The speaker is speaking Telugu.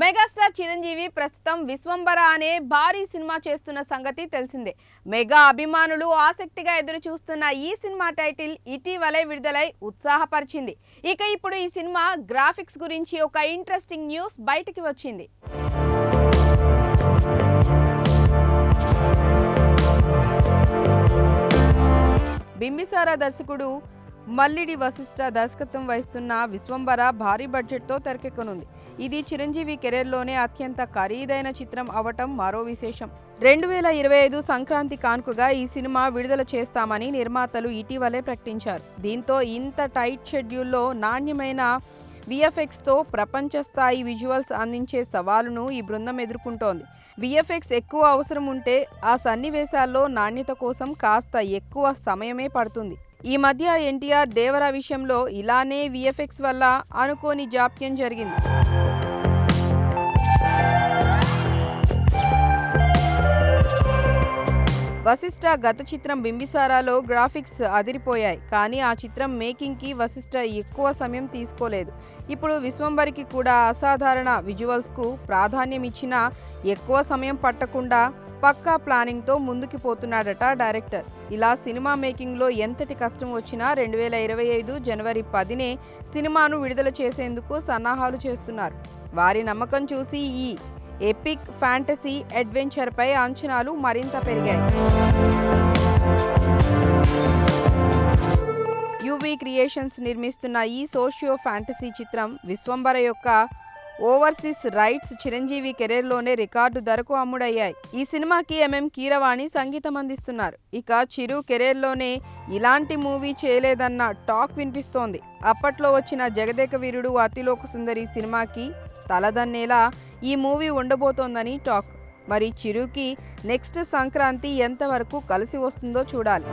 మెగాస్టార్ చిరంజీవి ప్రస్తుతం విశ్వంబర అనే భారీ సినిమా చేస్తున్న సంగతి తెలిసిందే. మెగా అభిమానులు ఆసక్తిగా ఎదురు చూస్తున్న ఈ సినిమా టైటిల్ ఇటీవలే విడుదలై ఉత్సాహపరిచింది. ఇక ఇప్పుడు ఈ సినిమా గ్రాఫిక్స్ గురించి ఒక ఇంట్రెస్టింగ్ న్యూస్ బయటికి వచ్చింది. బింబిసార దర్శకుడు మల్లిడి వశిష్ఠ దర్శకత్వం వహిస్తున్న విశ్వంబర భారీ బడ్జెట్తో తెరకెక్కనుంది. ఇది చిరంజీవి కెరీర్లోనే అత్యంత ఖరీదైన చిత్రం అవటం మరో విశేషం. రెండు వేల ఇరవై ఐదు సంక్రాంతి కానుకగా ఈ సినిమా విడుదల చేస్తామని నిర్మాతలు ఇటీవలే ప్రకటించారు. దీంతో ఇంత టైట్ షెడ్యూల్లో నాణ్యమైన విఎఫ్ఎక్స్తో ప్రపంచ స్థాయి విజువల్స్ అందించే సవాలును ఈ బృందం ఎదుర్కొంటోంది. విఎఫ్ఎక్స్ ఎక్కువ అవసరం ఉంటే ఆ సన్నివేశాల్లో నాణ్యత కోసం కాస్త ఎక్కువ సమయమే పడుతుంది. ఈ మధ్య ఎన్టీఆర్ దేవరా విషయంలో ఇలానే విఎఫ్ఎక్స్ వల్ల అనుకోని జాప్యం జరిగింది. వశిష్ఠ గత చిత్రం బింబిసారాలో గ్రాఫిక్స్ అదిరిపోయాయి కానీ ఆ చిత్రం మేకింగ్కి వశిష్ఠ ఎక్కువ సమయం తీసుకోలేదు. ఇప్పుడు విశ్వంబరికి కూడా అసాధారణ విజువల్స్కు ప్రాధాన్యం ఇచ్చినా ఎక్కువ సమయం పట్టకుండా పక్కా ప్లానింగ్తో ముందుకు పోతున్నాడట డైరెక్టర్. ఇలా సినిమా మేకింగ్లో ఎంతటి కష్టం వచ్చినా రెండు వేల ఇరవై ఐదు జనవరి పదినే సినిమాను విడుదల చేసేందుకు సన్నాహాలు చేస్తున్నారు. వారి నమ్మకం చూసి ఈ ఎపిక్ ఫ్యాంటసీ అడ్వెంచర్పై అంచనాలు మరింత పెరిగాయి. యువి క్రియేషన్స్ నిర్మిస్తున్న ఈ సోషియో ఫ్యాంటసీ చిత్రం విశ్వంబర యొక్క ఓవర్సీస్ రైట్స్ చిరంజీవి కెరీర్లోనే రికార్డు ధరకు అమ్ముడయ్యాయి. ఈ సినిమాకి ఎంఎం కీరవాణి సంగీతం అందిస్తున్నారు. ఇక చిరు కెరీర్లోనే ఇలాంటి మూవీ చేయలేదన్న టాక్ వినిపిస్తోంది. అప్పట్లో వచ్చిన జగదేక వీరుడు అతిలోక సుందరి సినిమాకి తలదన్నేలా ఈ మూవీ ఉండబోతోందని టాక్. మరి చిరుకి నెక్స్ట్ సంక్రాంతి ఎంతవరకు కలిసి వస్తుందో చూడాలి.